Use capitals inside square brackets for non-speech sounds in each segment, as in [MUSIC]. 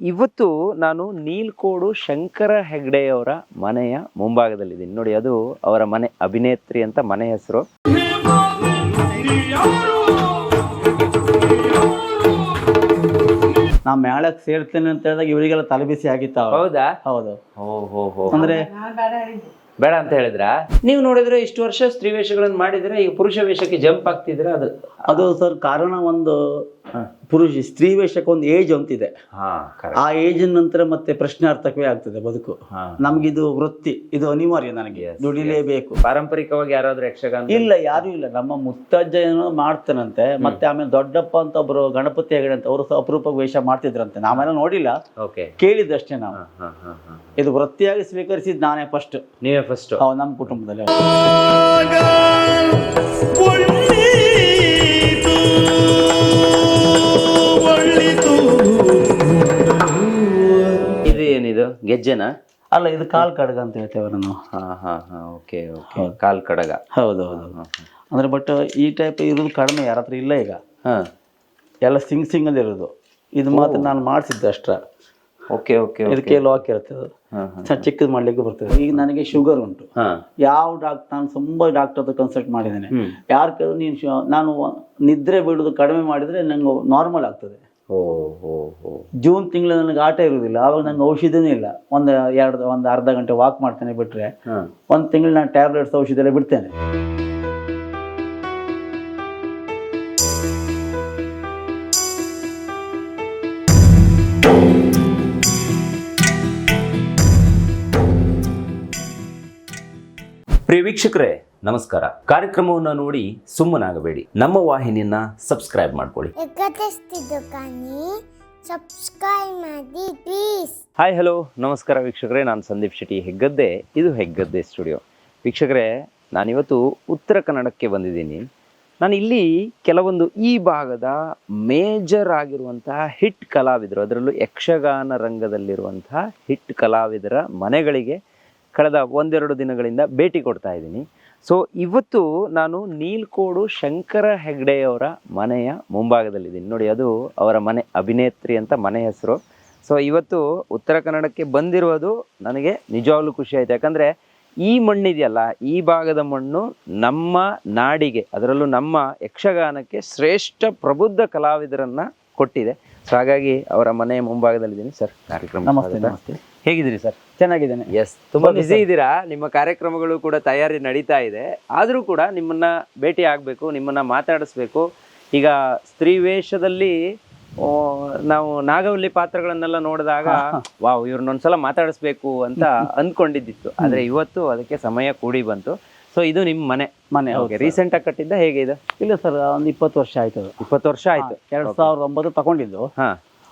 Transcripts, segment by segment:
ಇವತ್ತು ನಾನು ನೀಲ್ಕೋಡು ಶಂಕರ ಹೆಗ್ಡೆಯವರ ಮನೆಯ ಮುಂಭಾಗದಲ್ಲಿದ್ದೀನಿ. ನೋಡಿ ಅದು ಅವರ ಮನೆ ಅಭಿನೇತ್ರಿ ಅಂತ ಮನೆ ಹೆಸರು. ನಾ ಮೇಳಕ್ ಸೇರ್ತೇನೆ ಅಂತ ಹೇಳಿದಾಗ ಇವರಿಗೆಲ್ಲ ತಲೆಬಿಸಿ ಆಗಿತ್ತ ಹೌದಾ? ಹೌದು. ಅಂದ್ರೆ ಬೇಡ ಅಂತ ಹೇಳಿದ್ರ? ನೀವು ನೋಡಿದ್ರೆ ಇಷ್ಟು ವರ್ಷ ಸ್ತ್ರೀ ವೇಷಗಳನ್ನು ಮಾಡಿದ್ರೆ ಈಗ ಪುರುಷ ವೇಷಕ್ಕೆ ಜಂಪ್ ಆಗ್ತಿದ್ರೆ ಅದು ಅದು ಸರ್ ಕಾರಣ ಒಂದು ಪುರುಷ ಸ್ತ್ರೀ ವೇಷಕ್ಕೆ ಒಂದು ಏಜ್ ಅಂತಿದೆ. ಹಾ ಆ ಏಜ್ ನಂತರ ಮತ್ತೆ ಪ್ರಶ್ನಾರ್ಥಕವೇ ಆಗ್ತದೆ ಬದುಕು. ಹಾ. ನಮ್ಗಿದು ವೃತ್ತಿ ಇದು ಅನಿವಾರ್ಯ ನನಗೆ. ದುಡಿಲೇಬೇಕು. ಪಾರಂಪರಿಕವಾಗಿ ಯಾರಾದ್ರೂ ಯಕ್ಷಗಾನ ಇಲ್ಲ ಯಾರು ಇಲ್ಲ. ನಮ್ಮ ಮುತ್ತಜ್ಜ ಏನೋ ಮಾಡ್ತಾನಂತೆ ಮತ್ತೆ ಆಮೇಲೆ ದೊಡ್ಡಪ್ಪ ಅಂತ ಒಬ್ರು ಗಣಪತಿ ಹೆಗಡೆ ಅಂತ ಅವರು ಸಹ ಅಪರೂಪ ವೇಷ ಮಾಡ್ತಿದ್ರಂತೆ. ನಾವೆಲ್ಲ ನೋಡಿಲ್ಲ. ಓಕೆ ಕೇಳಿದ್ದಷ್ಟೇ ನಾವು. ಹಾ ಹಾ ಹಾ ಇದು ವೃತ್ತಿಯಾಗಿ ಸ್ವೀಕರಿಸಿದ್ ನಾನೇ ಫಸ್ಟ್ ನೀವೇ ಫಸ್ಟ್ ನಮ್ಮ ಕುಟುಂಬದಲ್ಲಿ. ಇದು ಗೆಜ್ಜೆನ? ಅಲ್ಲ ಇದು ಕಾಲ್ ಕಡಗ ಅಂತ ಹೇಳ್ತೇವೆ ನಾವು ಹಾ ಹಾ ಹಾ ಓಕೆ ಓಕೆ. ಕಾಲ್ ಕಡಗ. ಹೌದು ಹೌದು. ಅಂದ್ರೆ ಬಟ್ ಈ ಟೈಪ್ ಇರೋದು ಕಡಿಮೆ ಯಾರ ಹತ್ರ ಇಲ್ಲ ಈಗ. ಹಾ. ಎಲ್ಲ ಸಿಂಗ್ ಸಿಂಗ್ ಅಲ್ಲಿ ಇರೋದು. ಇದು ಮಾತ್ರ ನಾನು ಮಾಡಿಸಿದ್ದೆ ಅಷ್ಟ. ಓಕೆ ಓಕೆ ಇದಕ್ಕೆ ಲಾಕ್ ಇರ್ತದೆ ಹಾ ಚಿಕ್ಕದು ಮಾಡ್ಲಿಕ್ಕೆ ಬರ್ತದೆ. ಈಗ ನನಗೆ ಶುಗರ್ ಉಂಟು. ಯಾವ ಡಾಕ್ಟರ್ ನಾನು ತುಂಬಾ ಡಾಕ್ಟರ್ ಹತ್ರ ಕನ್ಸಲ್ಟ್ ಮಾಡಿದ್ದೇನೆ. ಯಾರು ಕೇಳಿದ್ರು ನೀನು ಶು- ನಾನು ನಿದ್ರೆ ಬಿಡೋದು ಕಡಿಮೆ ಮಾಡಿದ್ರೆ ನಂಗೆ ನಾರ್ಮಲ್ ಆಗ್ತದೆ. ಜೂನ್ ತಿಂಗಳು ನನಗೆ ಆಟ ಇರುವುದಿಲ್ಲ ಆವಾಗ ನಂಗೆ ಔಷಧಿನೂ ಇಲ್ಲ. ಒಂದು ಎರಡು ಒಂದು ಅರ್ಧ ಗಂಟೆ ವಾಕ್ ಮಾಡ್ತೇನೆ ಬಿಟ್ಟರೆ ಒಂದು ತಿಂಗಳು ನಾನು ಟ್ಯಾಬ್ಲೆಟ್ಸ್ ಔಷಧಿ ಎಲ್ಲ ಬಿಡ್ತೇನೆ. ಪ್ರಿಯ ವೀಕ್ಷಕರೇ ನಮಸ್ಕಾರ. ಕಾರ್ಯಕ್ರಮವನ್ನು ನೋಡಿ ಸುಮ್ಮನಾಗಬೇಡಿ. ನಮ್ಮ ವಾಹಿನಿಯನ್ನ ಸಬ್ಸ್ಕ್ರೈಬ್ ಮಾಡ್ಕೊಳ್ಳಿ. ಹಾಯ್ ಹಲೋ ನಮಸ್ಕಾರ ವೀಕ್ಷಕರೇ ನಾನು ಸಂದೀಪ್ ಶೆಟ್ಟಿ ಹೆಗ್ಗದ್ದೆ. ಇದು ಹೆಗ್ಗದ್ದೆ ಸ್ಟುಡಿಯೋ ವೀಕ್ಷಕರೇ ನಾನಿವತ್ತು ಉತ್ತರ ಕನ್ನಡಕ್ಕೆ ಬಂದಿದ್ದೀನಿ. ನಾನು ಇಲ್ಲಿ ಕೆಲವೊಂದು ಈ ಭಾಗದ ಮೇಜರ್ ಆಗಿರುವಂತಹ ಹಿಟ್ ಕಲಾವಿದರು ಅದರಲ್ಲೂ ಯಕ್ಷಗಾನ ರಂಗದಲ್ಲಿರುವಂತಹ ಹಿಟ್ ಕಲಾವಿದರ ಮನೆಗಳಿಗೆ ಕಳೆದ ಒಂದೆರಡು ದಿನಗಳಿಂದ ಭೇಟಿ ಕೊಡ್ತಾ ಇದ್ದೀನಿ. ಸೊ ಇವತ್ತು ನಾನು ನೀಲ್ಕೋಡು ಶಂಕರ ಹೆಗ್ಡೆಯವರ ಮನೆಯ ಮುಂಭಾಗದಲ್ಲಿದ್ದೀನಿ. ನೋಡಿ ಅದು ಅವರ ಮನೆ ಅಭಿನೇತ್ರಿ ಅಂತ ಮನೆ ಹೆಸರು. ಸೊ ಇವತ್ತು ಉತ್ತರ ಕನ್ನಡಕ್ಕೆ ಬಂದಿರೋದು ನನಗೆ ನಿಜವಾಗ್ಲೂ ಖುಷಿ ಆಯಿತು. ಯಾಕಂದರೆ ಈ ಮಣ್ಣಿದೆಯಲ್ಲ ಈ ಭಾಗದ ಮಣ್ಣು ನಮ್ಮ ನಾಡಿಗೆ ಅದರಲ್ಲೂ ನಮ್ಮ ಯಕ್ಷಗಾನಕ್ಕೆ ಶ್ರೇಷ್ಠ ಪ್ರಬುದ್ಧ ಕಲಾವಿದರನ್ನು ಕೊಟ್ಟಿದೆ. ಸೊ ಹಾಗಾಗಿ ಅವರ ಮನೆಯ ಮುಂಭಾಗದಲ್ಲಿದ್ದೀನಿ ಸರ್. ಕಾರ್ಯಕ್ರಮ ನಮಸ್ತೆ ನಮಸ್ತೆ. ಹೇಗಿದ್ದೀರಿ ಸರ್? ಚೆನ್ನಾಗಿದ್ದೇನೆ. ಎಸ್ ತುಂಬಾ ಬಿಸಿ ಇದ್ದೀರಾ? ನಿಮ್ಮ ಕಾರ್ಯಕ್ರಮಗಳು ಕೂಡ ತಯಾರಿ ನಡೀತಾ ಇದೆ. ಆದರೂ ಕೂಡ ನಿಮ್ಮನ್ನ ಭೇಟಿ ಆಗಬೇಕು ನಿಮ್ಮನ್ನ ಮಾತಾಡಿಸ್ಬೇಕು. ಈಗ ಸ್ತ್ರೀ ವೇಷದಲ್ಲಿ ನಾವು ನಾಗವಲ್ಲಿ ಪಾತ್ರಗಳನ್ನೆಲ್ಲ ನೋಡಿದಾಗ ವಾವ್ ಇವ್ರನ್ನೊಂದ್ಸಲ ಮಾತಾಡಿಸ್ಬೇಕು ಅಂತ ಅಂದ್ಕೊಂಡಿದ್ದಿತ್ತು ಆದ್ರೆ ಇವತ್ತು ಅದಕ್ಕೆ ಸಮಯ ಕೂಡಿ ಬಂತು. ಸೊ ಇದು ನಿಮ್ಮ ಮನೆ. ಮನೆ ಓಕೆ ರೀಸೆಂಟ್ ಆಗಿ ಕಟ್ಟಿದ್ದ ಹೇಗೆ ಇದು? ಇಲ್ಲ ಸರ್ ಒಂದು ಇಪ್ಪತ್ತು ವರ್ಷ ಆಯ್ತು ಇಪ್ಪತ್ತು ವರ್ಷ ಆಯ್ತು. ಎರಡ್ ಸಾವಿರದ ಒಂಬತ್ತು ತಗೊಂಡಿದ್ದು. ಹಾ.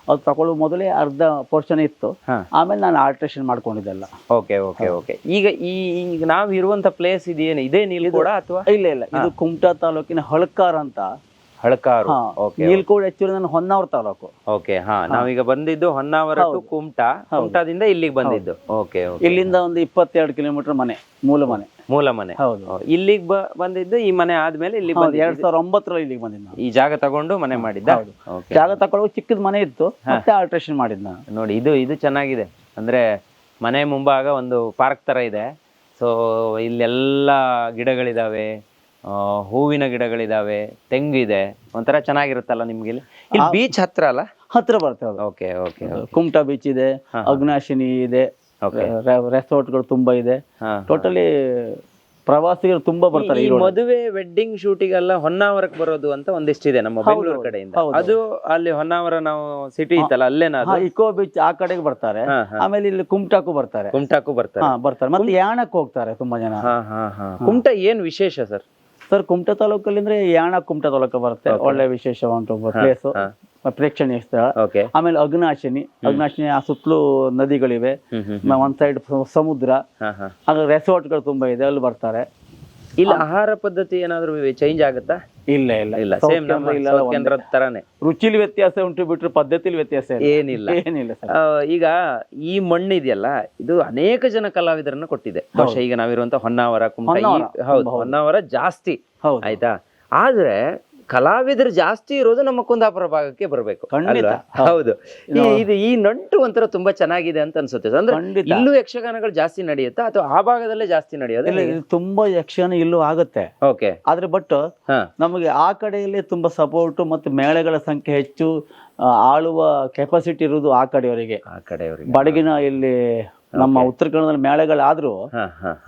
ಅದು ತಗೊಳ್ಳೋ ಮೊದಲೇ ಅರ್ಧ ಪೋರ್ಷನ್ ಇತ್ತು. ಆಮೇಲೆ ನಾನು ಆಲ್ಟ್ರೇಷನ್ ಮಾಡ್ಕೊಂಡಿದ್ದೆಲ್ಲ. Okay okay okay. ಈಗ ಈ ಈಗ ನಾವು ಇರುವಂತ ಪ್ಲೇಸ್ ಇದೇನು? ಇದೇ ನೀಲ್ಕೋಡ ಅಥವಾ? ಇಲ್ಲ ಇಲ್ಲ. ಇದು ಕುಮಟಾ ತಾಲೂಕಿನ ಹಳಕಾರ್ ಅಂತ. ಹಳಕಾರು. ನೀಲ್ಕೋಡ್ ಹೆಚ್ಚು ನಾನು ಹೊನ್ನಾವರ ತಾಲೂಕು. ಓಕೆ ಹಾ. ನಾವೀಗ ಬಂದಿದ್ದು ಹೊನ್ನಾವರ ಟು ಕುಮಟಾ. ಕುಮಟಾದಿಂದ ಇಲ್ಲಿಗೆ ಬಂದಿದ್ದು. ಓಕೆ ಇಲ್ಲಿಂದ ಒಂದು ಇಪ್ಪತ್ತೆರಡು ಕಿಲೋಮೀಟರ್ ಮನೆ ಮೂಲ ಮನೆ. ಮೂಲ ಮನೆ. ಹೌದು. ಇಲ್ಲಿಗೆ ಬಂದಿದ್ದು ಈ ಮನೆ ಆದ್ಮೇಲೆ ಇಲ್ಲಿ ಬಂದ್ ಎರಡ್ ಸಾವಿರದ ಒಂಬತ್ತರಲ್ಲಿ ಇಲ್ಲಿಗೆ ಬಂದಿದ್ದು ನಾನು. ಈ ಜಾಗ ತಗೊಂಡು ಮನೆ ಮಾಡಿದ್ದ? ಹೌದು. ಜಾಗ ತಗೊಳ್ಳೋ ಚಿಕ್ಕದ ಮನೆ ಇತ್ತು ಮತ್ತೆ ಆಲ್ಟ್ರೇಷನ್ ಮಾಡಿದ್ ನಾನು. ನೋಡಿ ಇದು ಇದು ಚೆನ್ನಾಗಿದೆ. ಅಂದ್ರೆ ಮನೆ ಮುಂಭಾಗ ಒಂದು ಪಾರ್ಕ್ ತರ ಇದೆ. ಸೊ ಇಲ್ಲೆಲ್ಲ ಗಿಡಗಳಿದಾವೆ ಆ, ಹೂವಿನ ಗಿಡಗಳಿದಾವೆ ತೆಂಗಿದೆ ಒಂಥರ ಚೆನ್ನಾಗಿರುತ್ತಲ್ಲ ನಿಮ್ಗೆ ಇಲ್ಲಿ ಇಲ್ಲಿ ಬೀಚ್ ಹತ್ರ ಅಲ್ಲ? ಹತ್ರ ಬರ್ತೇವೆ ಓಕೆ ಓಕೆ ಕುಮಟಾ ಬೀಚ್ ಇದೆ ಅಗ್ನಾಶಿನಿ ಇದೆ ರೆಸಾರ್ಟ್ಗಳು ತುಂಬಾ ಇದೆ. ಟೋಟಲಿ ಪ್ರವಾಸಿಗರು ತುಂಬಾ ಬರ್ತಾರೆ ಈ ಮದುವೆ ವೆಡ್ಡಿಂಗ್ ಶೂಟಿಗೆಲ್ಲ ಹೊನ್ನಾವರಕ್ಕೆ ಬರೋದು ಅಂತ ಒಂದಿಷ್ಟಿದೆ ನಮ್ಮ ಬೆಂಗಳೂರು ಕಡೆಯಿಂದ. ಹೌದು. ಅದು ಅಲ್ಲಿ ಹೊನ್ನಾವರ ನಾವು ಸಿಟಿ ಇತ್ತಲ್ಲ ಅಲ್ಲೇನಾ ಅದು? ಇಕೋ ಬೀಚ್ ಆ ಕಡೆಗೆ ಬರ್ತಾರೆ. ಆಮೇಲೆ ಇಲ್ಲಿ ಕುಮಟಾಕು ಬರ್ತಾರೆ. ಕುಮಟಾಕು ಬರ್ತಾರೆ. ಹಾ ಬರ್ತಾರೆ. ಮತ್ತೆ ಯಾಣಕ್ಕೆ ಹೋಗ್ತಾರೆ ತುಂಬಾ ಜನ? ಹಾ ಹಾ ಹಾ. ಕುಮಟಾ ಏನ್ ವಿಶೇಷ ಸರ್? ಸರ್ ಕುಮಟ ತಾಲೂಕಲ್ಲಿ ಅಂದ್ರೆ ಯಾಣ ಕುಮಟಾ ತಾಲೂಕು ಬರುತ್ತೆ ಒಳ್ಳೆ ವಿಶೇಷವಾದ ಪ್ಲೇಸ್ ಪ್ರೇಕ್ಷಣೀಯ ಸ್ಥಳ. ಆಮೇಲೆ ಅಗ್ನಾಶಿನಿ. ಅಗ್ನಾಶಿನಿ ಆ ಸುತ್ತಲೂ ನದಿಗಳಿವೆ. ಒಂದ್ ಸೈಡ್ ಸಮುದ್ರ. ರೆಸಾರ್ಟ್ಗಳು ತುಂಬಾ ಇದೆ ಅಲ್ಲಿ ಬರ್ತಾರೆ. ಇಲ್ಲಿ ಆಹಾರ ಪದ್ಧತಿ ಏನಾದ್ರು ಚೇಂಜ್ ಆಗುತ್ತಾ? ಇಲ್ಲ ಇಲ್ಲ. ಇಲ್ಲ ಸೇಮ್ ನಮ್ಮ South ಕೇಂದ್ರದ ತರಾನೇ ರುಚಿಲಿ ವ್ಯತ್ಯಾಸ ಉಂಟು ಬಿಟ್ರೆ ಪದ್ಧತಿಲಿ ವ್ಯತ್ಯಾಸ ಏನಿಲ್ಲ. ಏನಿಲ್ಲ ಈಗ ಈ ಮಣ್ಣು ಇದೆಯಲ್ಲ ಇದು ಅನೇಕ ಜನ ಕಲಾವಿದರನ್ನ ಕೊಟ್ಟಿದೆ. ಬಹುಶಃ ಈಗ ನಾವಿರುವಂತ ಹೊನ್ನಾವರ ಕುಮಟಾ ಹೌದು ಹೊನ್ನಾವರ ಜಾಸ್ತಿ. ಆಯ್ತಾ? ಆದ್ರೆ ಕಲಾವಿದರು ಜಾಸ್ತಿ ಇರೋದು ನಮ್ಮ ಕುಂದಾಪುರ ಭಾಗಕ್ಕೆ ಬರಬೇಕು ಖಂಡಿತ. ಹೌದು. ಈ- ಇದು ಈ ನಂಟು ಒಂಥರ ತುಂಬಾ ಚೆನ್ನಾಗಿದೆ ಅಂತ ಅನ್ಸುತ್ತೆ. ಅಂದ್ರೆ. ಇಲ್ಲೂ ಯಕ್ಷಗಾನಗಳು ಜಾಸ್ತಿ ನಡೆಯುತ್ತಾ ಅಥವಾ ಆ ಭಾಗದಲ್ಲೇ ಜಾಸ್ತಿ ನಡೆಯೋದು ಇದು ತುಂಬಾ ಯಕ್ಷಗಾನ ಇಲ್ಲೂ ಆಗುತ್ತೆ. ಓಕೆ. ಆದ್ರೆ ಬಟ್ ನಮಗೆ ಆ ಕಡೆಯಲ್ಲಿ ತುಂಬಾ ಸಪೋರ್ಟ್ ಮತ್ತು ಮೇಳೆಗಳ ಸಂಖ್ಯೆ ಹೆಚ್ಚು ಆಳುವ ಕೆಪಾಸಿಟಿ ಇರುವುದು ಆ ಕಡೆಯವರಿಗೆ. ಆ ಕಡೆಯವರಿಗೆ. ಬಡಗಿನ ಇಲ್ಲಿ ನಮ್ಮ ಉತ್ತರ ಕನ್ನಡದಲ್ಲಿ ಮೇಳಗಳಾದ್ರೂ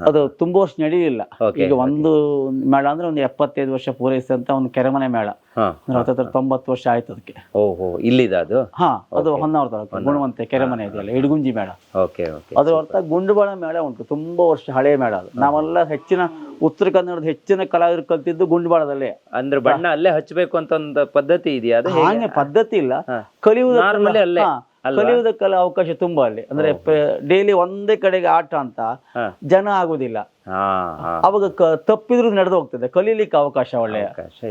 ಅದು ತುಂಬಾ ವರ್ಷ ನಡೆಯಲಿಲ್ಲ. ಈಗ ಒಂದು ಮೇಳ ಅಂದ್ರೆ ಒಂದು ಎಪ್ಪತ್ತೈದು ವರ್ಷ ಪೂರೈಸಿದಂತ ಒಂದು ಕೆರೆಮನೆ ಮೇಳ. ಹತ್ತತ್ರ ತೊಂಬತ್ತು ವರ್ಷ ಆಯ್ತು ಅದಕ್ಕೆ. ಓಹೋ ಇಲ್ಲಿದ ಅದು? ಹಾ ಅದು ಹೊನ್ನಾವರ ತಾಲೂಕು ಗುಣವಂತೆ ಕೆರೆಮನೆ ಇದೆಯಲ್ಲ ಇಡಗುಂಜಿ ಮೇಳ. ಅದರ ಅರ್ಥ ಗುಂಡುಬಾಳ ಮೇಳ ಉಂಟು ತುಂಬಾ ವರ್ಷ ಹಳೆಯ ಮೇಳ ಅದು. ನಾವೆಲ್ಲ ಹೆಚ್ಚಿನ ಉತ್ತರ ಕನ್ನಡದ ಹೆಚ್ಚಿನ ಕಲಾವಿದರು ಕಲ್ತಿದ್ದು ಗುಂಡುಬಾಳದಲ್ಲೇ. ಅಂದ್ರೆ ಬಣ್ಣ ಅಲ್ಲೇ ಹಚ್ಚಬೇಕು ಅಂತ ಒಂದು ಪದ್ಧತಿ ಇದೆಯಾ? ಅದು ಹೇಗೆ? ಪದ್ಧತಿ ಇಲ್ಲ. ಕಲಿಯುವುದು ಅಲ್ಲೇ? ಕಲಿಯುವುದಕ್ಕೆಲ್ಲ ಅವಕಾಶ ತುಂಬಾ ಅಲ್ಲಿ. ಅಂದ್ರೆ ಡೈಲಿ ಒಂದೇ ಕಡೆಗೆ ಆಟ ಅಂತ ಜನ ಆಗುದಿಲ್ಲ. ಅವಾಗ ತಪ್ಪಿದ್ರು ನಡೆದು ಹೋಗ್ತದೆ. ಕಲೀಲಿಕ್ಕೆ ಅವಕಾಶ ಒಳ್ಳೆಯ.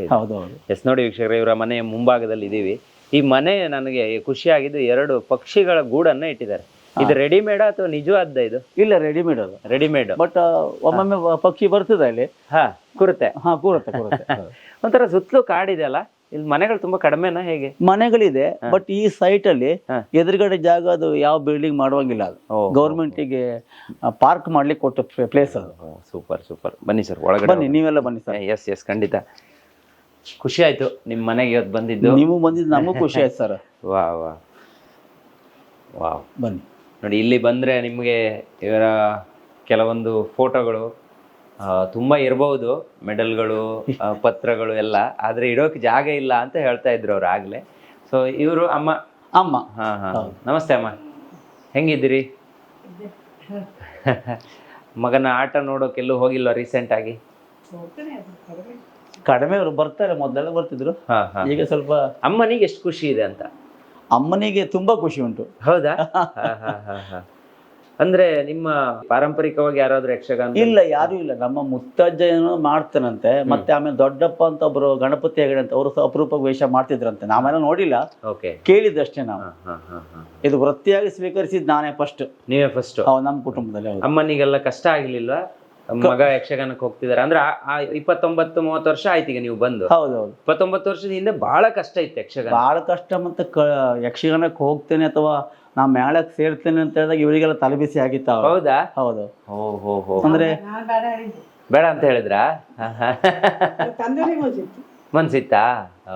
ಹೌದು ಎಸ್ ನೋಡಿ ವೀಕ್ಷಕರೇ ಇವರ ಮನೆಯ ಮುಂಭಾಗದಲ್ಲಿ ಇದೀವಿ. ಈ ಮನೆ ನನಗೆ ಖುಷಿಯಾಗಿದ್ದು ಎರಡು ಪಕ್ಷಿಗಳ ಗೂಡನ್ನ ಇಟ್ಟಿದ್ದಾರೆ. ಇದು ರೆಡಿಮೇಡ್ ಅಥವಾ ನಿಜವಾದ ಇದು? ಇಲ್ಲ ರೆಡಿಮೇಡ್ ಅದು. ರೆಡಿಮೇಡ್ ಬಟ್ ಒಮ್ಮೊಮ್ಮೆ ಪಕ್ಷಿ ಬರ್ತದೆ ಅಲ್ಲಿ. ಹಾ ಕುರುತ್ತೆ. ಹಾ ಕುರುತ್ತೆ ಕುರುತ್ತೆ. [LAUGHS] ಒಂಥರ ಸುತ್ತಲೂ ಕಾಡಿದೆ ಅಲ್ಲ? ಇಲ್ಲಿ ಮನೆಗಳು ತುಂಬಾ ಕಡಿಮೆನಾ ಹೇಗೆ? ಮನೆಗಳಿದೆ ಬಟ್ ಈ ಸೈಟ್ ಅಲ್ಲಿ ಎದುರುಗಡೆ ಜಾಗ ಅದು ಯಾವ ಬಿಲ್ಡಿಂಗ್ ಮಾಡುವಂಗಿಲ್ಲ ಅದು. ಗೌರ್ಮೆಂಟ್ಗೆ ಪಾರ್ಕ್ ಮಾಡ್ಲಿಕ್ಕೆ ಕೊಟ್ಟ ಪ್ಲೇಸ್ ಅದು. ಸೂಪರ್ ಸೂಪರ್ ಬನ್ನಿ ಸರ್ ಒಳಗಡೆ ಬನ್ನಿ ನೀವೆಲ್ಲ ಬನ್ನಿ ಸರ್ ಎಸ್ ಎಸ್ ಖಂಡಿತ. ಖುಷಿ ಆಯ್ತು ನಿಮ್ ಮನೆಗೆ ಇವತ್ತು ಬಂದಿದ್ದು. ನೀವು ಬಂದಿದ್ದು ನಮಗೂ ಖುಷಿ ಆಯ್ತು ಸರ್ [LAUGHS] ವಾ ವಾ. ವಾ ಬನ್ನಿ. ನೋಡಿ ಇಲ್ಲಿ ಬಂದ್ರೆ ನಿಮಗೆ ಇವರ ಕೆಲವೊಂದು ಫೋಟೋಗಳು ತುಂಬ ಇರಬಹುದು ಮೆಡಲ್ಗಳು ಪತ್ರಗಳು ಎಲ್ಲ. ಆದರೆ ಇಡೋಕೆ ಜಾಗ ಇಲ್ಲ ಅಂತ ಹೇಳ್ತಾ ಇದ್ರು ಅವ್ರು ಆಗಲೇ. ಸೊ ಇವರು ಅಮ್ಮ. ಅಮ್ಮ. ಹಾಂ ಹಾಂ. ನಮಸ್ತೆ ಅಮ್ಮ. ಹೆಂಗಿದ್ದೀರಿ? ಮಗನ ಆಟ ನೋಡೋಕೆಲ್ಲೂ ಹೋಗಿಲ್ಲ ರೀಸೆಂಟ್ ಆಗಿ? ಕಡಿಮೆ ಅವರು ಬರ್ತಾರೆ ಮೊದಲೆಲ್ಲ ಬರ್ತಿದ್ರು. ಹಾಂ ಹಾಂ. ಈಗ ಸ್ವಲ್ಪ ಅಮ್ಮನಿಗೆ ಎಷ್ಟು ಖುಷಿ ಇದೆ ಅಂತ? ಅಮ್ಮನಿಗೆ ತುಂಬಾ ಖುಷಿ ಉಂಟು. ಹೌದಾ? [LAUGHS] ಹಾ, ಹಾ, ಹಾ, ಹಾ. ಅಂದ್ರೆ ನಿಮ್ಮ ಪಾರಂಪರಿಕವಾಗಿ ಯಾರಾದ್ರೂ ಯಕ್ಷಗಾನ ಇಲ್ಲ ಯಾರು ಇಲ್ಲ. ನಮ್ಮ ಮುತ್ತಜ್ಜ ಏನೋ ಮಾಡ್ತಾನಂತೆ. ಮತ್ತೆ ಆಮೇಲೆ ದೊಡ್ಡಪ್ಪ ಅಂತ ಒಬ್ರು ಗಣಪತಿ ಹೆಗಡೆ ಅಂತ ಅವರು ಅಪರೂಪ ವೇಷ ಮಾಡ್ತಿದ್ರಂತೆ. ನಾವೆಲ್ಲ ನೋಡಿಲ್ಲ. ಓಕೆ ಕೇಳಿದ್ದಷ್ಟೇ ನಾವು. ಇದು ವೃತ್ತಿಯಾಗಿ ಸ್ವೀಕರಿಸಿದ್ ನಾನೇ ಫಸ್ಟ್ ನೀವೇ ಫಸ್ಟ್ ನಮ್ಮ ಕುಟುಂಬದಲ್ಲಿ ಹೌದು. ಅಮ್ಮನಿಗೆಲ್ಲ ಕಷ್ಟ ಆಗ್ಲಿಲ್ವಾ? ಮಗ ಯಕ್ಷಗಾನಕ್ಕೆ ಹೋಗ್ತಿದಾರೆ. ಅಂದ್ರೆ ಇಪ್ಪತ್ತೊಂಬತ್ತು ಮೂವತ್ತು ವರ್ಷ ಆಯ್ತು ಈಗ ನೀವು ಬಂದು. ಹೌದು ಹೌದು ಇಪ್ಪತ್ತೊಂಬತ್ತು ವರ್ಷದ ಹಿಂದೆ ಬಹಳ ಕಷ್ಟ ಇತ್ತು ಯಕ್ಷಗಾನ. ಬಹಳ ಕಷ್ಟ ಮತ್ತೆ ಕ ಯಕ್ಷಗಾನಕ್ಕೆ ಹೋಗ್ತೇನೆ ಅಥವಾ ನಾ ಮೇಳಕ್ಕೆ ಸೇರ್ತೇನೆ ಅಂತ ಹೇಳಿದಾಗ ಇವರಿಗೆಲ್ಲ ತಲೆಬಿಸಿ ಆಗಿತ್ತು. ಹೌದಾ? ಹೌದು. ಓ ಹೋ ಹೋ ಅಂದ್ರೆ ಬೇಡ ಅಂತ ಹೇಳಿದ್ರ? ಮನ್ಸಿತ್ತಾ.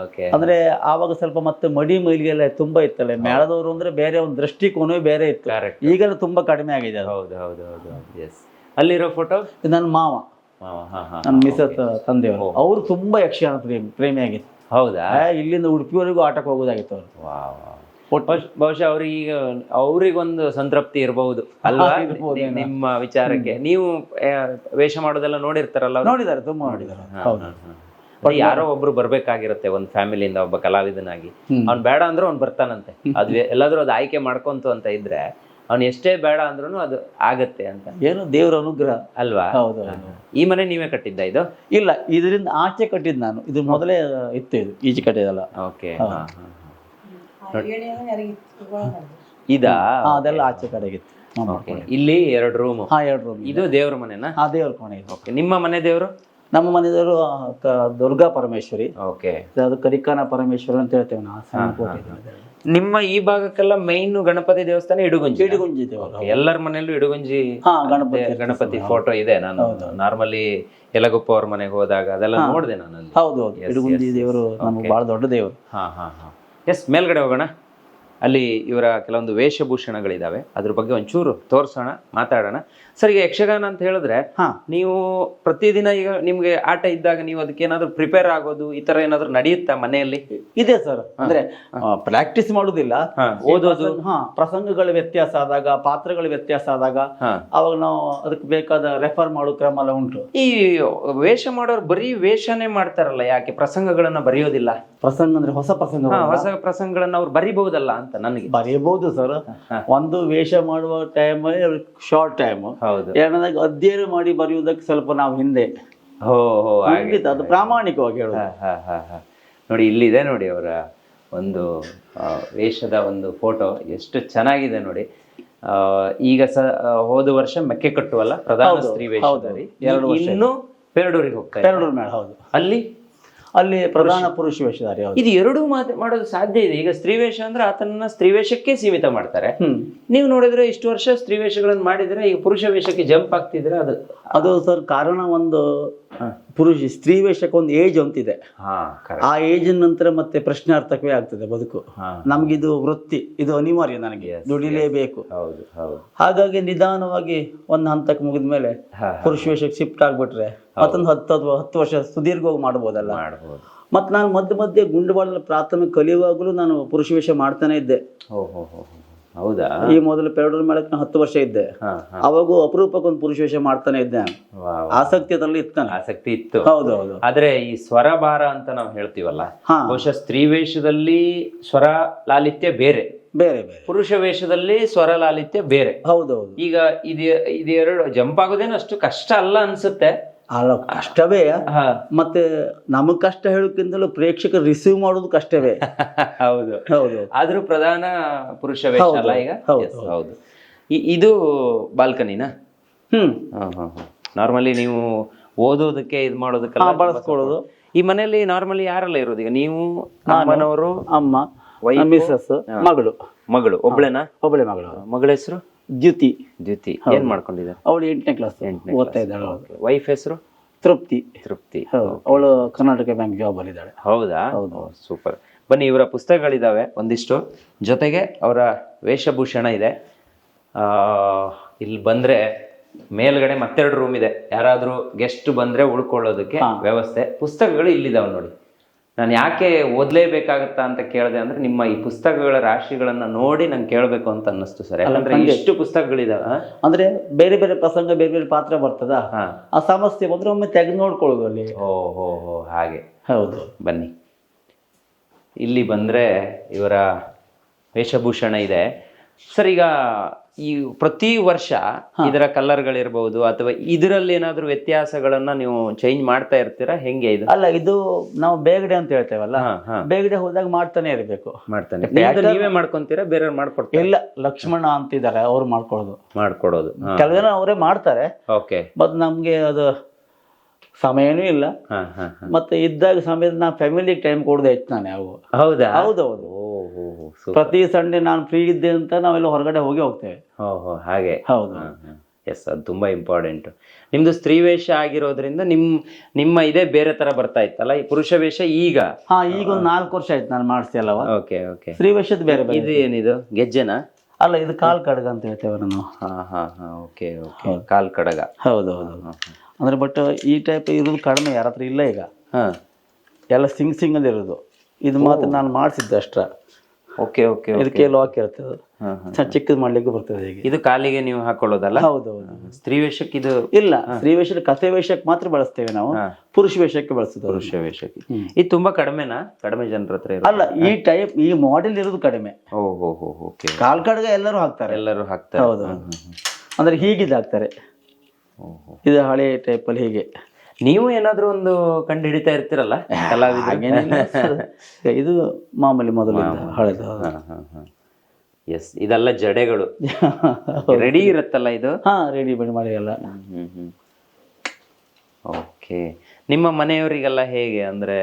ಓಕೆ ಅಂದ್ರೆ ಆವಾಗ ಸ್ವಲ್ಪ ಮತ್ತೆ ಮಡಿ ಮೈಲಿಗೆಲ್ಲ ತುಂಬಾ ಇತ್ತಲ್ಲ? ಮೇಳದವರು ಅಂದ್ರೆ ಬೇರೆ ಒಂದು ದೃಷ್ಟಿಕೋನವೇ ಬೇರೆ ಇತ್ತು. ಈಗಲೂ ಈಗೆಲ್ಲ ತುಂಬಾ ಕಡಿಮೆ ಆಗಿದೆ ಅದು. ಹೌದು ಹೌದು ಹೌದು ಎಸ್ ಅಲ್ಲಿರೋ ಫೋಟೋ ಇದು ನನ್ನ ಮಾವ. ನನ್ನ ಮಿಸಸ್ ತಂದೆಯವರು. ಅವರು ತುಂಬಾ ಯಕ್ಷಗಾನ ಪ್ರೇಮಿ ಆಗಿತ್ತು ಹೌದಾ? ಇಲ್ಲಿಂದ ಉಡುಪಿವರೆಗೂ ಆಟಕ್ಕೆ ಹೋಗೋದಾಗಿತ್ತು ಅವರು. ಬಹುಶಃ- ಅವ್ರಿಗೀಗ ಅವ್ರಿಗೆ ಅವ್ರಿಗೊಂದು ಸಂತೃಪ್ತಿ ಇರಬಹುದು ಅಲ್ವಾ? [LAUGHS] ನಿಮ್ಮ ವಿಚಾರಕ್ಕೆ. ನೀವು ವೇಷ ಮಾಡೋದೆಲ್ಲ ನೋಡಿರ್ತಾರಲ್ಲ ನೋಡಿದಾರೆ ನೋಡಿದ್ದಾರೆ ತುಂಬಾ ನೋಡಿದ್ದಾರೆ. ಯಾರೋ ಒಬ್ರು ಬರ್ಬೇಕಾಗಿರುತ್ತೆ ಒಂದ್ ಫ್ಯಾಮಿಲಿಯಿಂದ ಒಬ್ಬ ಕಲಾವಿದನಾಗಿ. ಅವ್ನ್ ಬೇಡ ಅಂದ್ರೆ ಅವ್ನ್ ಬರ್ತಾನಂತೆ. [LAUGHS] ಅದು ಎಲ್ಲಾದ್ರೂ ಅದ್ ಆಯ್ಕೆ ಮಾಡ್ಕೊಂತು ಅಂತ ಇದ್ರೆ ಅವ್ನ್ ಎಷ್ಟೇ ಬೇಡ ಅಂದ್ರೂ ಅದು ಆಗತ್ತೆ ಅಂತ. ಏನು? ದೇವರ ಅನುಗ್ರಹ. ಅಲ್ವಾ? ಹೌದು. ಈ ಮನೆ ನೀವೇ ಕಟ್ಟಿದ್ದ ಇದು? ಇಲ್ಲ ಇದರಿಂದ ಆಚೆ ಕಟ್ಟಿದ್ ನಾನು. ಇದು ಮೊದಲೇ ಇತ್ತು ಇದು ಈಜಿ ಕಟ್ಟಿದಲ್ಲ ಓಕೆ ಇದ? ಅದೆಲ್ಲ ಆಚೆ ಕಡೆಗಿತ್ತು. ಇಲ್ಲಿ ಎರಡು ರೂಮ್ ಹಾ ಎರಡು ರೂಮ್ ಇದು. ದೇವ್ರ ಮನೆನಾ? ಹಾ ದೇವ್ರ ಕೋಣೆ ಇದು. ಓಕೆ. ನಿಮ್ಮ ಮನೆ ದೇವರು? ನಮ್ಮ ಮನೆಯವರು ದುರ್ಗಾ ಪರಮೇಶ್ವರಿ. ಓಕೆ. ಅದು ಕರಿಕಾನ ಪರಮೇಶ್ವರಿ ಅಂತ ಹೇಳ್ತೇವೆ ನಾವು. ಸಣ್ಣ ಕೋಟೆ ಇದೆ. ನಿಮ್ಮ ಈ ಭಾಗಕ್ಕೆಲ್ಲ ಮೈನ್ ಗಣಪತಿ ದೇವಸ್ಥಾನ ಇಡುಗುಂಜಿ ಇಡುಗುಂಜಿ ಎಲ್ಲರ ಮನೆಯಲ್ಲೂ ಇಡುಗುಂಜಿ ಗಣಪತಿ ಗಣಪತಿ ಫೋಟೋ ಇದೆ ನಾನು ನಾರ್ಮಲಿ ಯಲಗುಪ್ಪ ಅವ್ರ ಮನೆಗೆ ಹೋದಾಗ ಅದೆಲ್ಲ ನೋಡಿದೆ ನಾನು ಹೌದು ಹೌದು. ಇಡಗುಂಜಿ ದೇವರು ನಮ್ಗೆ ಬಹಳ ದೊಡ್ಡ ದೇವರು. ಹಾ ಹಾ ಹಾ. ಎಸ್ ಮೇಲ್ಗಡೆ ಹೋಗೋಣ. ಅಲ್ಲಿ ಇವರ ಕೆಲವೊಂದು ವೇಷಭೂಷಣಗಳಿದಾವೆ. ಅದ್ರ ಬಗ್ಗೆ ಒಂಚೂರು ತೋರಿಸೋಣ ಮಾತಾಡೋಣ. ಸರ್ ಈಗ ಯಕ್ಷಗಾನ ಅಂತ ಹೇಳಿದ್ರೆ ಹಾ. ನೀವು ಪ್ರತಿದಿನ ಈಗ ನಿಮ್ಗೆ ಆಟ ಇದ್ದಾಗ ನೀವು ಅದಕ್ಕೆ ಏನಾದ್ರೂ ಪ್ರಿಪೇರ್ ಆಗೋದು ಈ ತರ ಏನಾದ್ರೂ ನಡೆಯುತ್ತಾ ಮನೆಯಲ್ಲಿ? ಇದೆ ಸರ್. ಅಂದ್ರೆ ಪ್ರಾಕ್ಟೀಸ್ ಮಾಡುದಿಲ್ಲ. ಓದೋದು. ಹಾ ಪ್ರಸಂಗಗಳ ವ್ಯತ್ಯಾಸ ಆದಾಗ ಪಾತ್ರಗಳ ವ್ಯತ್ಯಾಸ ಆದಾಗ ಅವಾಗ ನಾವು ಅದಕ್ಕೆ ಬೇಕಾದ ರೆಫರ್ ಮಾಡೋ ಕ್ರಮ ಎಲ್ಲ ಉಂಟು. ಈ ವೇಷ ಮಾಡೋರು ಬರೀ ವೇಷನೇ ಮಾಡ್ತಾರಲ್ಲ ಯಾಕೆ ಪ್ರಸಂಗಗಳನ್ನ ಬರೆಯೋದಿಲ್ಲ? ಪ್ರಸಂಗ ಅಂದ್ರೆ ಹೊಸ ಪ್ರಸಂಗ ಹೊಸ ಪ್ರಸಂಗಗಳನ್ನ ಅವ್ರು ಬರಿಬಹುದಲ್ಲ ಅಂತ ನನಗೆ. ಬರೆಯಬಹುದು ಸರ್. ಒಂದು ವೇಷ ಮಾಡುವ ಟೈಮ್ ಶಾರ್ಟ್ ಟೈಮ್ ಹೌದು. ಎರಡನೇದಾಗಿ ಅಧ್ಯಯನ ಮಾಡಿ ಬರೆಯುವುದಕ್ಕೆ ಸ್ವಲ್ಪ ನಾವು ಹಿಂದೆ. ಖಂಡಿತ ಅದು ಪ್ರಾಮಾಣಿಕವಾಗಿ ಹೇಳೋದು ಹಾ, ಹಾ, ಹಾ, ಹಾ. ನೋಡಿ ಇಲ್ಲಿದೆ ನೋಡಿ ಅವರ ಒಂದು ವೇಷದ ಒಂದು ಫೋಟೋ. ಎಷ್ಟು ಚೆನ್ನಾಗಿದೆ ನೋಡಿ. ಈಗ ಸ ಹೋದ ವರ್ಷ ಮೆಕ್ಕೆ ಕಟ್ಟುವಲ್ಲ ಪ್ರಧಾನ ಸ್ತ್ರೀ ವೇಷ ವೇಷದಲ್ಲಿ ಇನ್ನು ಪೆರಡೂರಿಗೆ ಹೋಗ್ತಾರೆ. ಪೆರಡೂರು ಹೌದು. ಅಲ್ಲಿ? ಅಲ್ಲಿ ಪ್ರಧಾನ ಪುರುಷ ವೇಷಧಾರಿ ಇದು ಎರಡೂ ಮಾತು ಮಾಡೋದು ಸಾಧ್ಯ ಇದೆ. ಈಗ ಸ್ತ್ರೀ ವೇಷ ಅಂದ್ರೆ ಆತನನ್ನ ಸ್ತ್ರೀ ವೇಷಕ್ಕೆ ಸೀಮಿತ ಮಾಡ್ತಾರೆ. ನೀವು ನೋಡಿದ್ರೆ ಇಷ್ಟು ವರ್ಷ ಸ್ತ್ರೀ ವೇಷಗಳನ್ನು ಮಾಡಿದ್ರೆ ಈಗ ಪುರುಷ ವೇಷಕ್ಕೆ ಜಂಪ್ ಆಗ್ತಿದ್ರೆ ಅದು ಅದು ಸರ್ ಕಾರಣ ಒಂದು ಪುರುಷ ಸ್ತ್ರೀ ವೇಷಕ್ಕೆ ಒಂದು ಏಜ್ ಅಂತಿದೆ. ಆ ಏಜ್ ನಂತರ ಮತ್ತೆ ಪ್ರಶ್ನಾರ್ಥಕವೇ ಆಗ್ತದೆ ಬದುಕು. ನಮ್ಗಿದು ವೃತ್ತಿ ಇದು ಅನಿವಾರ್ಯ ನನಗೆ. ದುಡಿಲೇಬೇಕು. ಹಾಗಾಗಿ ನಿಧಾನವಾಗಿ ಒಂದು ಹಂತಕ್ಕೆ ಮುಗಿದ ಮೇಲೆ ಪುರುಷ ವೇಷಕ್ಕೆ ಶಿಫ್ಟ್ ಆಗ್ಬಿಟ್ರೆ ಮತ್ತೊಂದು ಹತ್ತು ಅಥವಾ ಹತ್ತು ವರ್ಷ ಸುದೀರ್ಘವಾಗಿ ಮಾಡ್ಬೋದಲ್ಲ? ಮತ್ತೆ ನಾನು ಮಧ್ಯ ಮಧ್ಯೆ ಗುಂಡುಬಾಳ ಪ್ರಾಥಮಿಕ ಕಲಿಯುವಾಗಲೂ ನಾನು ಪುರುಷ ವೇಷ ಮಾಡ್ತಾನೆ ಇದ್ದೆ. ಹೌದಾ? ಈ ಮೊದಲು ಪೆರಡೂರ್ ಮೇಳಕ್ಕೆ ನಾನು ಹತ್ತು ವರ್ಷ ಇದ್ದೆ. ಅವಾಗೂ ಅಪರೂಪಕ್ಕೆ ಒಂದು ಪುರುಷ ವೇಷ ಮಾಡ್ತಾನೆ ಇದ್ದೆ. ಆಸಕ್ತಿ ಅದರಲ್ಲಿ ಇತ್ತು ಆಸಕ್ತಿ ಇತ್ತು. ಹೌದು ಹೌದು. ಆದ್ರೆ ಈ ಸ್ವರಭಾರ ಅಂತ ನಾವು ಹೇಳ್ತೀವಲ್ಲ ಬಹುಶಃ ಸ್ತ್ರೀ ವೇಷದಲ್ಲಿ ಸ್ವರ ಲಾಲಿತ್ಯ ಬೇರೆ. ಬೇರೆ ಬೇರೆ. ಪುರುಷ ವೇಷದಲ್ಲಿ ಸ್ವರ ಲಾಲಿತ್ಯ ಬೇರೆ. ಹೌದೌದು ಹೌದು. ಈಗ ಇದು ಇದೆರಡು ಜಂಪ್ ಆಗೋದೇನು ಅಷ್ಟು ಕಷ್ಟ ಅಲ್ಲ ಅನ್ಸುತ್ತೆ. ಅಲ್ಲ ಕಷ್ಟವೇ. ಹಾ. ಮತ್ತೆ ನಮಗ್ ಕಷ್ಟ ಹೇಳೋಕ್ಕಿಂತಲೂ ಪ್ರೇಕ್ಷಕರು ರಿಸೀವ್ ಮಾಡೋದು ಕಷ್ಟವೇ. [LAUGHS] ಹೌದು. ಹೌದು. ಆದ್ರೂ ಪ್ರಧಾನ ಪುರುಷ ಅಲ್ಲ ಈಗ? ಹೌದು, ಇದು ಬಾಲ್ಕನಿನಾ? ಹ್ಮ್. ನಾರ್ಮಲಿ ನೀವು ಓದೋದಕ್ಕೆ ಇದು ಮಾಡೋದಕ್ಕೆ ಬಳಸ್ಕೊಳ್ಳೋದು. ಈ ಮನೆಯಲ್ಲಿ ನಾರ್ಮಲಿ ಯಾರೆಲ್ಲ ಇರೋದು ಈಗ? ನೀವು ಅಮ್ಮನವರು ಅಮ್ಮ ಮಿಸ್ಸಸ್ ಮಗಳು. ಮಗಳು ಒಬ್ಳೆನಾ? ಒಬ್ಬಳೆ ಮಗಳು. ಮಗಳ ಹೆಸರು? ದ್ಯುತಿ. ದ್ಯುತಿ. ಏನ್ ಮಾಡ್ಕೊಂಡಿದ್ದಾರೆ? ಅವಳು ಎಂಟನೇ ಕ್ಲಾಸ್ ಎಂಟನೇ ಓದ್ತಾ ಇದ್ದಾಳೆ ವೈಫ್ ಹೆಸರು? ತೃಪ್ತಿ. ತೃಪ್ತಿ. ಹೌದು. ಅವಳು ಕರ್ನಾಟಕ ಬ್ಯಾಂಕ್ ಜಾಬ್ ಅಲ್ಲಿ ಇದ್ದಾಳೆ. ಹೌದಾ? ಸೂಪರ್ ಬನ್ನಿ ಇವರ ಪುಸ್ತಕಗಳಿದಾವೆ ಒಂದಿಷ್ಟು. ಜೊತೆಗೆ ಅವರ ವೇಷಭೂಷಣ ಇದೆ. ಆ, ಇಲ್ಲಿ ಬಂದ್ರೆ ಮೇಲ್ಗಡೆ ಮತ್ತೆರಡು ರೂಮ್ ಇದೆ. ಯಾರಾದ್ರೂ ಗೆಸ್ಟ್ ಬಂದ್ರೆ ಉಳ್ಕೊಳ್ಳೋದಕ್ಕೆ ವ್ಯವಸ್ಥೆ. ಪುಸ್ತಕಗಳು ಇಲ್ಲಿದಾವೆ ನೋಡಿ. ನಾನು ಯಾಕೆ ಓದಲೇಬೇಕಾಗತ್ತಾ ಅಂತ ಕೇಳಿದೆ ಅಂದ್ರೆ ನಿಮ್ಮ ಈ ಪುಸ್ತಕಗಳ ರಾಶಿಗಳನ್ನ ನೋಡಿ ನಂಗೆ ಕೇಳಬೇಕು ಅಂತ ಅನ್ನಿಸ್ತು ಸರ್. ಯಾಕಂದ್ರೆ ಎಷ್ಟು ಪುಸ್ತಕಗಳಿದಾವ? ಅಂದ್ರೆ ಬೇರೆ ಬೇರೆ ಪ್ರಸಂಗ ಬೇರೆ ಬೇರೆ ಪಾತ್ರ ಬರ್ತದ? ಹಾ. ಆ ಸಮಸ್ಯೆ ಬಂದ್ರೆ ಒಮ್ಮೆ ತೆಗೆದು ನೋಡ್ಕೊಳ್ಳೋದು ಅಲ್ಲಿ. ಓ ಹೋ ಹೋ ಹಾಗೆ. ಹೌದು. ಬನ್ನಿ. ಇಲ್ಲಿ ಬಂದರೆ ಇವರ ವೇಷಭೂಷಣ ಇದೆ. ಸರ್ ಈಗ ಈ ಪ್ರತಿ ವರ್ಷ ಇದರ ಕಲರ್ಗಳಿರ್ಬೋದು ಅಥವಾ ಇದರಲ್ಲಿ ಏನಾದರೂ ವ್ಯತ್ಯಾಸಗಳನ್ನ ನೀವು ಚೇಂಜ್ ಮಾಡ್ತಾ ಇರ್ತೀರಾ? ಹೆಂಗೆ ಇದು? ಅಲ್ಲ ಇದು ನಾವು ಬೇಗಡೆ ಅಂತ ಹೇಳ್ತೇವಲ್ಲ? ಬೇಗಡೆ ಹೋದಾಗ ಮಾಡ್ತಾನೆ ಇರಬೇಕು. ಮಾಡ್ತಾನೆ. ನೀವೇ ಮಾಡ್ಕೊಂತೀರಾ? ಬೇರೆಯವ್ರು ಮಾಡ್ಕೊಡ್ತೀರಾ. ಇಲ್ಲ ಲಕ್ಷ್ಮಣ ಅಂತಿದ್ದಾರೆ ಅವ್ರು ಮಾಡ್ಕೊಳ್ಳೋದು. ಮಾಡ್ಕೊಡೋದು. ಕೆಲವು ಜನ ಅವರೇ ಮಾಡ್ತಾರೆ. ಓಕೆ. ಮತ್ತೆ ನಮ್ಗೆ ಅದು ಸಮಯನೂ ಇಲ್ಲ. ಮತ್ತೆ ಇದ್ದಾಗ ಸಮಯದ ನಾ ಫ್ಯಾಮಿಲಿಗೆ ಟೈಮ್ ಕೊಡದೆ ಹೆಚ್ಚು ನಾನು ಯಾವ ಹೌದಾ? ಹೌದೌದು. ಪ್ರತಿ ಸಂಡೇ ನಾನು ಫ್ರೀ ಇದ್ದೆ ಅಂತ ನಾವೆಲ್ಲ ಹೊರಗಡೆ ಹೋಗಿ ಹೋಗ್ತೇವೆ. ಹಾಗೆ. ಹೌದು. ಎಸ್ ಅದು ತುಂಬಾ ಇಂಪಾರ್ಟೆಂಟ್ ನಿಮ್ದು ಸ್ತ್ರೀ ವೇಷ ಆಗಿರೋದ್ರಿಂದ ನಿಮ್ ನಿಮ್ಮ ಇದೇ ಬೇರೆ ತರ ಬರ್ತಾ ಇತ್ತಲ್ಲ ಈ ಪುರುಷ ವೇಷ ಈಗ? ಹಾ ಈಗ ಒಂದು ನಾಲ್ಕು ವರ್ಷ ಆಯ್ತು ನಾನು ಮಾಡಿಸ್ತಿ ಅಲ್ಲವ? ಓಕೆ ಓಕೆ ಸ್ತ್ರೀ ವೇಷದ ಬೇರೆ ಬೇರೆ ಇದು ಏನಿದು? ಗೆಜ್ಜೆನಾ? ಅಲ್ಲ ಇದು ಕಾಲ್ ಕಡಗ ಅಂತ ಹೇಳ್ತೇವೆ ನಾವು. ಹಾ ಹಾ ಹಾ ಓಕೆ ಓಕೆ ಕಾಲ್ ಕಡಗ. ಹೌದು ಹೌದು. ಅಂದ್ರೆ ಬಟ್ ಈ ಟೈಪ್ ಇರೋದು ಕಡಿಮೆ ಯಾರ ಹತ್ರ ಇಲ್ಲ ಈಗ. ಹಾ. ಎಲ್ಲ ಸಿಂಗ್ ಸಿಂಗಲ್ ಇರೋದು. ಇದು ಮಾತ್ರ ನಾನು ಮಾಡಿಸಿದ್ದೆ ಅಷ್ಟ ಓಕೆ ಓಕೆ ಇದಕ್ಕೆ ಲಾಕ್ ಇರ್ತದೆ ಸಣ್ಣ ಚಿಕ್ಕದು ಮಾಡ್ಲಿಕ್ಕೆ ಬರ್ತದೆ ಹೀಗೆ. ಇದು ಕಾಲಿಗೆ ನೀವು ಹಾಕೊಳ್ಳೋದಲ್ಲ? ಹೌದು ಹೌದು. ಸ್ತ್ರೀ ವೇಷಕ್ಕೆ ಇದು ಇಲ್ಲ ಸ್ತ್ರೀ ವೇಷದ ಕಥೆ ವೇಷಕ್ಕೆ ಮಾತ್ರ ಬಳಸ್ತೇವೆ ನಾವು. ಪುರುಷ ವೇಷಕ್ಕೆ ಬಳಸ್ತದೆ ಪುರುಷ ವೇಷಕ್ಕೆ. ಇದು ತುಂಬಾ ಕಡಿಮೆನಾ? ಕಡಿಮೆ ಜನರ ಹತ್ರ ಅಲ್ಲ ಈ ಟೈಪ್ ಈ ಮಾಡೆಲ್ ಇರೋದು ಕಡಿಮೆ. ಓ ಹೋ ಹೋ ಓಕೆ. ಕಾಲ್ ಕಡ್ಗ ಎಲ್ಲರೂ ಹಾಕ್ತಾರೆ. ಎಲ್ಲರೂ ಹಾಕ್ತಾರೆ. ಹೌದು ಅಂದ್ರೆ ಹೀಗಿದ್ ಹಾಕ್ತಾರೆ. ಓಹೋ ಇದು ಹಳೆ ಟೈಪ್ ಅಲ್ಲಿ ಹೀಗೆ. ನೀವು ಏನಾದರೂ ಒಂದು ಕಂಡು ಹಿಡಿತಾ ಇರ್ತೀರಲ್ಲ? ಕಲಾವಿದ [LAUGHS] ಇದು ಮಾಮೂಲಿ ಮೊದಲು ಹಳೆದು. ಎಸ್ ಇದೆಲ್ಲ ಜಡೆಗಳು. [LAUGHS] ರೆಡಿ ಇರುತ್ತಲ್ಲ ಇದು? ಹಾ ಬಿಡಿ ಮಾಡಿ ಎಲ್ಲ. ಹ್ಮ್ ಹ್ಮ್ ಓಕೆ ನಿಮ್ಮ ಮನೆಯವರಿಗೆಲ್ಲ ಹೇಗೆ ಅಂದ್ರೆ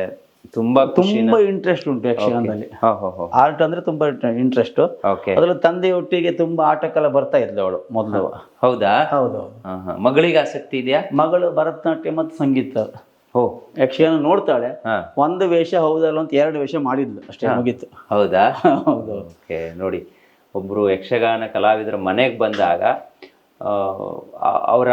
ತುಂಬಾ ತುಂಬಾ ಇಂಟ್ರೆಸ್ಟ್ ಉಂಟು ಯಕ್ಷಗಾನದಲ್ಲಿ. ಹೋ ಹೋ ಹೋ. ಆರ್ಟ್ ಅಂದ್ರೆ ತುಂಬಾ ಇಂಟ್ರೆಸ್ಟ್ ಅದ್ರಲ್ಲಿ ತಂದೆಯೊಟ್ಟಿಗೆ ತುಂಬಾ ಆಟಕ್ಕೆಲ್ಲ ಬರ್ತಾ ಇದ್ಲು ಅವಳು ಮೊದಲು. ಹೌದಾ? ಹೌದು. ಮಗಳಿಗೆ ಆಸಕ್ತಿ ಇದೆಯಾ? ಮಗಳು ಭರತನಾಟ್ಯ ಮತ್ತು ಸಂಗೀತ. ಓ. ಯಕ್ಷಗಾನ ನೋಡ್ತಾಳೆ. ಒಂದು ವೇಷ ಹೌದಲ್ಲ ಅಂತ ಎರಡು ವೇಷ ಮಾಡಿದ್ಲು ಅಷ್ಟೇ ಮುಗೀತು. ಹೌದಾ? [LAUGHS] ಹೌದು. ಓಕೆ ನೋಡಿ. ಒಬ್ರು ಯಕ್ಷಗಾನ ಕಲಾವಿದರ ಮನೆಗೆ ಬಂದಾಗ ಅವರ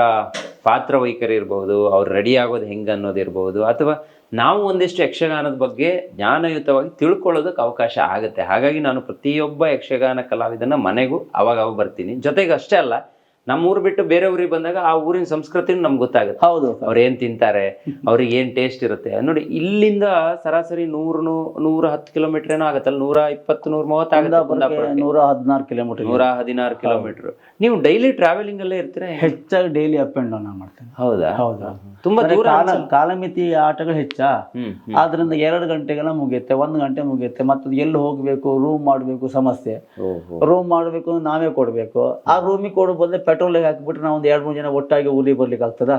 ಪಾತ್ರ ವೈಖರಿ ಇರ್ಬೋದು ಅವ್ರು ರೆಡಿ ಆಗೋದು ಹೆಂಗೆ ಅನ್ನೋದಿರ್ಬೋದು ಅಥವಾ ನಾವು ಒಂದಿಷ್ಟು ಯಕ್ಷಗಾನದ ಬಗ್ಗೆ ಜ್ಞಾನಯುತವಾಗಿ ತಿಳ್ಕೊಳ್ಳೋದಕ್ಕೆ ಅವಕಾಶ ಆಗುತ್ತೆ. ಹಾಗಾಗಿ ನಾನು ಪ್ರತಿಯೊಬ್ಬ ಯಕ್ಷಗಾನ ಕಲಾವಿದನ ಮನೆಗೂ ಅವಾಗ ಬರ್ತೀನಿ. ಜೊತೆಗೆ ಅಷ್ಟೇ ಅಲ್ಲ ನಮ್ಮ ಊರು ಬಿಟ್ಟು ಬೇರೆ ಊರಿಗೆ ಬಂದಾಗ ಆ ಊರಿನ ಸಂಸ್ಕೃತಿನೂ ನಮ್ಗೆ ಗೊತ್ತಾಗುತ್ತೆ. ಹೌದು. ಅವ್ರು ಏನ್ ತಿಂತಾರೆ ಅವ್ರಿಗೆ ಏನ್ ಟೇಸ್ಟ್ ಇರುತ್ತೆ. ನೋಡಿ ಇಲ್ಲಿಂದ ಸರಾಸರಿ ನೂರು ನೂರ ಹತ್ತು ಕಿಲೋಮೀಟರ್ ಏನೋ ಆಗುತ್ತಲ್ಲ ನೂರ ಇಪ್ಪತ್ತು ನೂರ ಮೂವತ್ತು. ನೂರ ಹದಿನಾರು ಕಿಲೋಮೀಟರ್ ನೂರ ಹದಿನಾರು ಕಿಲೋಮೀಟರ್. ನೀವು ಡೈಲಿ ಟ್ರಾವೆಲಿಂಗ್ ಅಲ್ಲೇ ಇರ್ತೀರಾ? ಹೆಚ್ಚಾಗಿ ಡೈಲಿ ಅಪ್ ಅಂಡ್ ಡೌನ್ ಮಾಡ್ತೇನೆ. ಹೌದಾ? ಹೌದಾ. ತುಂಬಾ ದೂರ ಕಾಲಮಿತಿ ಆಟಗಳು ಹೆಚ್ಚಾ. ಆದ್ರಿಂದ ಎರಡು ಗಂಟೆಗೆಲ್ಲ ಮುಗಿಯುತ್ತೆ ಒಂದು ಗಂಟೆ ಮುಗಿಯುತ್ತೆ. ಮತ್ತೆ ಎಲ್ಲಿ ಹೋಗ್ಬೇಕು ರೂಮ್ ಮಾಡ್ಬೇಕು ಸಮಸ್ಯೆ. ರೂಮ್ ಮಾಡ್ಬೇಕು ನಾವೇ ಕೊಡ್ಬೇಕು. ಆ ರೂಮಿಗೆ ಕೊಡೋ ಪೆಟ್ರೋಲ್ ಹಾಕಿಬಿಟ್ರೆ ನಾವು ಒಂದು ಎರಡು ಮೂರು ಜನ ಒಟ್ಟಾಗಿ ಊರಿಗೆ ಬರ್ಲಿಕ್ಕೆ ಆಗ್ತದ?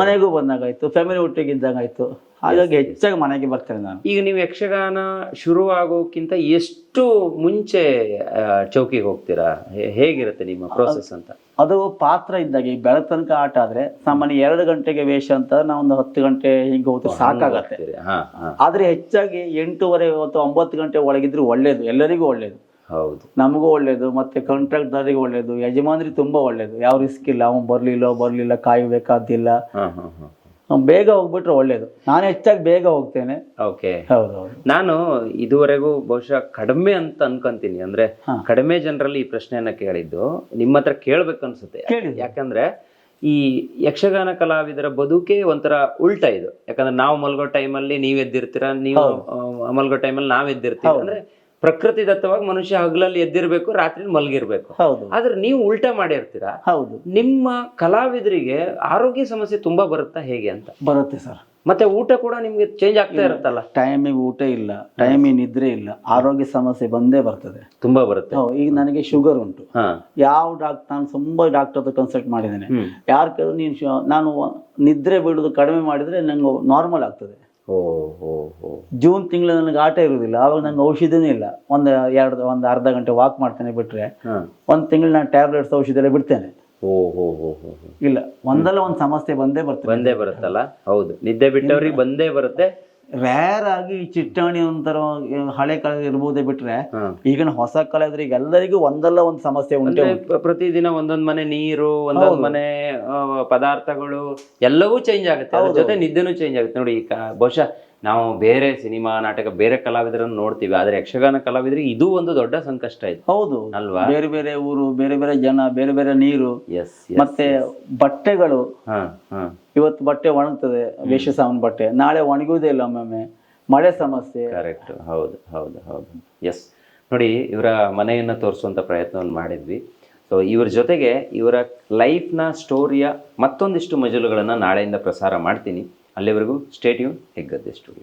ಮನೆಗೂ ಬಂದಾಗಾಯ್ತು ಫ್ಯಾಮಿಲಿ ಒಟ್ಟಿಗೆ ಇದ್ದಂಗಾಯ್ತು ಹಾಗಾಗಿ ಹೆಚ್ಚಾಗಿ ಮನೆಗೆ ಬರ್ತೇನೆ ನಾನು. ಈಗ ನೀವು ಯಕ್ಷಗಾನ ಶುರು ಆಗೋಕ್ಕಿಂತ ಎಷ್ಟು ಮುಂಚೆ ಚೌಕಿಗೆ ಹೋಗ್ತೀರಾ? ಹೇಗಿರುತ್ತೆ ನಿಮ್ಮ ಪ್ರೋಸೆಸ್ ಅಂತ? ಅದು ಪಾತ್ರ ಇದ್ದಾಗ ಈ ಬೆಳ ತನಕ ಆಟ ಆದ್ರೆ ಸಾಮಾನ್ಯ ಎರಡು ಗಂಟೆಗೆ ವೇಷ ಅಂತ ನಾವು ಒಂದು ಹತ್ತು ಗಂಟೆ ಹಿಂಗೆ ಹೋದ್ರೆ ಸಾಕಾಗತ್ತೆ. ಆದ್ರೆ ಹೆಚ್ಚಾಗಿ ಎಂಟೂವರೆ ಅಥವಾ ಒಂಬತ್ತು ಗಂಟೆ ಒಳಗಿದ್ರು ಒಳ್ಳೇದು ಎಲ್ಲರಿಗೂ ಒಳ್ಳೇದು. ಹೌದು. ನಮಗೂ ಒಳ್ಳೇದು ಮತ್ತೆ ಕಾಂಟ್ರಾಕ್ಟ್ದಾರಿಗೆ ಒಳ್ಳೇದು ಯಜಮಾನ್ರಿಗೆ ತುಂಬಾ ಒಳ್ಳೇದು. ಯಾವ ರಿಸ್ಕ್ ಇಲ್ಲ ಅವ್ನು ಬರ್ಲಿಲ್ಲ ಬರ್ಲಿಲ್ಲ ಕಾಯಬೇಕಾದಿಲ್ಲ ಅವ್ನು ಬೇಗ ಹೋಗ್ಬಿಟ್ರೆ ಒಳ್ಳೇದು. ನಾನು ಹೆಚ್ಚಾಗಿ ಬೇಗ ಹೋಗ್ತೇನೆ. ಓಕೆ. ನಾನು ಇದುವರೆಗೂ ಬಹುಶಃ ಕಡಿಮೆ ಅಂತ ಅನ್ಕೊಂತೀನಿ. ಅಂದ್ರೆ. ಕಡಿಮೆ ಜನರಲ್ಲಿ ಈ ಪ್ರಶ್ನೆಯನ್ನ ಕೇಳಿದ್ದು. ನಿಮ್ಮ ಹತ್ರ ಕೇಳ್ಬೇಕು ಅನ್ಸುತ್ತೆ. ಯಾಕಂದ್ರೆ ಈ ಯಕ್ಷಗಾನ ಕಲಾವಿದರ ಬದುಕೇ ಒಂಥರ ಉಲ್ಟಾ ಇದು. ಯಾಕಂದ್ರೆ ನಾವು ಮಲ್ಗೋ ಟೈಮಲ್ಲಿ ನೀವ್ ಎದ್ದಿರ್ತೀರ ನೀವು ಮಲ್ಗೋ ಟೈಮಲ್ಲಿ ನಾವ್ ಎದ್ದಿರ್ತೀವಿ. ಅಂದ್ರೆ ಪ್ರಕೃತಿ ದತ್ತವಾಗಿ ಮನುಷ್ಯ ಹಗಲಲ್ಲಿ ಎದ್ದಿರಬೇಕು ರಾತ್ರಿ ಮಲಗಿರ್ಬೇಕು. ಹೌದು. ಆದ್ರೆ ನೀವು ಉಲ್ಟಾ ಮಾಡಿರ್ತೀರಾ? ಹೌದು. ನಿಮ್ಮ ಕಲಾವಿದರಿಗೆ ಆರೋಗ್ಯ ಸಮಸ್ಯೆ ತುಂಬಾ ಬರುತ್ತಾ ಹೇಗೆ ಅಂತ? ಬರುತ್ತೆ ಸರ್. ಮತ್ತೆ ಊಟ ಕೂಡ ನಿಮ್ಗೆ ಚೇಂಜ್ ಆಗ್ತಾ ಇರುತ್ತಲ್ಲ? ಟೈಮಿಗೆ ಊಟ ಇಲ್ಲ. ಟೈಮಿಗೆ ನಿದ್ರೆ ಇಲ್ಲ. ಆರೋಗ್ಯ ಸಮಸ್ಯೆ ಬಂದೇ ಬರ್ತದೆ. ತುಂಬಾ ಬರುತ್ತೆ. ಈಗ ನನಗೆ ಶುಗರ್ ಉಂಟು. ಯಾವ ಡಾಕ್ಟರ್ ನಾನು ತುಂಬಾ ಡಾಕ್ಟರ್ ಕನ್ಸಲ್ಟ್ ಮಾಡಿದ್ದೇನೆ. ಯಾರು ಕೇಳಿದ್ರು ನೀನು ನಾನು ನಿದ್ರೆ ಬಿಡುದು ಕಡಿಮೆ ಮಾಡಿದ್ರೆ ನಂಗೆ ನಾರ್ಮಲ್ ಆಗ್ತದೆ. ಜೂನ್ ತಿಂಗಳು ನನಗೆ ಆಟ ಇರುವುದಿಲ್ಲ. ಆವಾಗ ನಂಗೆ ಔಷಧಿನೂ ಇಲ್ಲ. ಒಂದು ಎರಡು ಒಂದು ಅರ್ಧ ಗಂಟೆ ವಾಕ್ ಮಾಡ್ತೇನೆ ಬಿಟ್ರೆ ಒಂದು ತಿಂಗಳು ನಾನು ಟ್ಯಾಬ್ಲೆಟ್ಸ್ ಔಷಧಿ ಎಲ್ಲ ಬಿಡ್ತೇನೆ. ಇಲ್ಲ. ಒಂದಲ್ಲ ಒಂದು ಸಮಸ್ಯೆ ಬಂದೇ ಬರ್ತದೆ. ಬಂದೇ ಬರುತ್ತಲ್ಲ? ಹೌದು. ನಿದ್ದೆ ಬಿಟ್ಟವ್ರಿಗೆ ಬಂದೇ ಬರುತ್ತೆ. ರೇರ್ ಆಗಿ ಈ ಚಿಟ್ಟಾಣಿ ಒಂಥರ ಹಳೆ ಕಾಲ ಇರ್ಬೋದೇ ಬಿಟ್ರೆ. ಈಗಿನ ಹೊಸ ಕಲಾವಿದರಿಗೆ ಎಲ್ಲರಿಗೂ ಒಂದಲ್ಲ ಒಂದು ಸಮಸ್ಯೆ ಉಂಟು. ಪ್ರತಿದಿನ ಒಂದೊಂದ್ ಮನೆ ನೀರು ಒಂದೊಂದ್ ಮನೆ ಆ, ಪದಾರ್ಥಗಳು ಎಲ್ಲವೂ ಚೇಂಜ್ ಆಗುತ್ತೆ. ಅದ್ರ ಜೊತೆ ನಿದ್ದೆನೂ ಚೇಂಜ್ ಆಗುತ್ತೆ. ನೋಡಿ ಈಗ ಬಹುಶಃ ನಾವು ಬೇರೆ ಸಿನಿಮಾ ನಾಟಕ ಬೇರೆ ಕಲಾವಿದರನ್ನು ನೋಡ್ತೀವಿ. ಆದ್ರೆ ಯಕ್ಷಗಾನ ಕಲಾವಿದರಿಗೆ ಇದು ಒಂದು ದೊಡ್ಡ ಸಂಕಷ್ಟ ಇದೆ. ಹೌದು. ಅಲ್ವಾ? ಬೇರೆ ಬೇರೆ ಊರು ಬೇರೆ ಬೇರೆ ಜನ ಬೇರೆ ಬೇರೆ ನೀರು ಎಸ್ ಮತ್ತೆ ಬಟ್ಟೆಗಳು. ಹಾ ಹಾ. ಇವತ್ತು ಬಟ್ಟೆ ಒಣಗ್ತದೆ ವೇಷ ಸಾಮಾನು ಬಟ್ಟೆ. ನಾಳೆ ಒಣಗುವುದೇ ಇಲ್ಲ ಒಮ್ಮೊಮ್ಮೆ. ಮಳೆ ಸಮಸ್ಯೆ. ಕರೆಕ್ಟ್ ಹೌದು ಹೌದು ಹೌದು. ಎಸ್ ನೋಡಿ ಇವರ ಮನೆಯನ್ನು ತೋರಿಸುವಂಥ ಪ್ರಯತ್ನವನ್ನು ಮಾಡಿದ್ವಿ. ಸೊ ಇವರ ಜೊತೆಗೆ ಇವರ ಲೈಫ್ನ ಸ್ಟೋರಿಯ ಮತ್ತೊಂದಿಷ್ಟು ಮಜಲುಗಳನ್ನು ನಾಳೆಯಿಂದ ಪ್ರಸಾರ ಮಾಡ್ತೀನಿ. ಅಲ್ಲಿವರೆಗೂ ಸ್ಟೇಟ್ಯೂನ್ ಹೆಗ್ಗದ್ದೆ ಸ್ಟುಡಿಯೋ.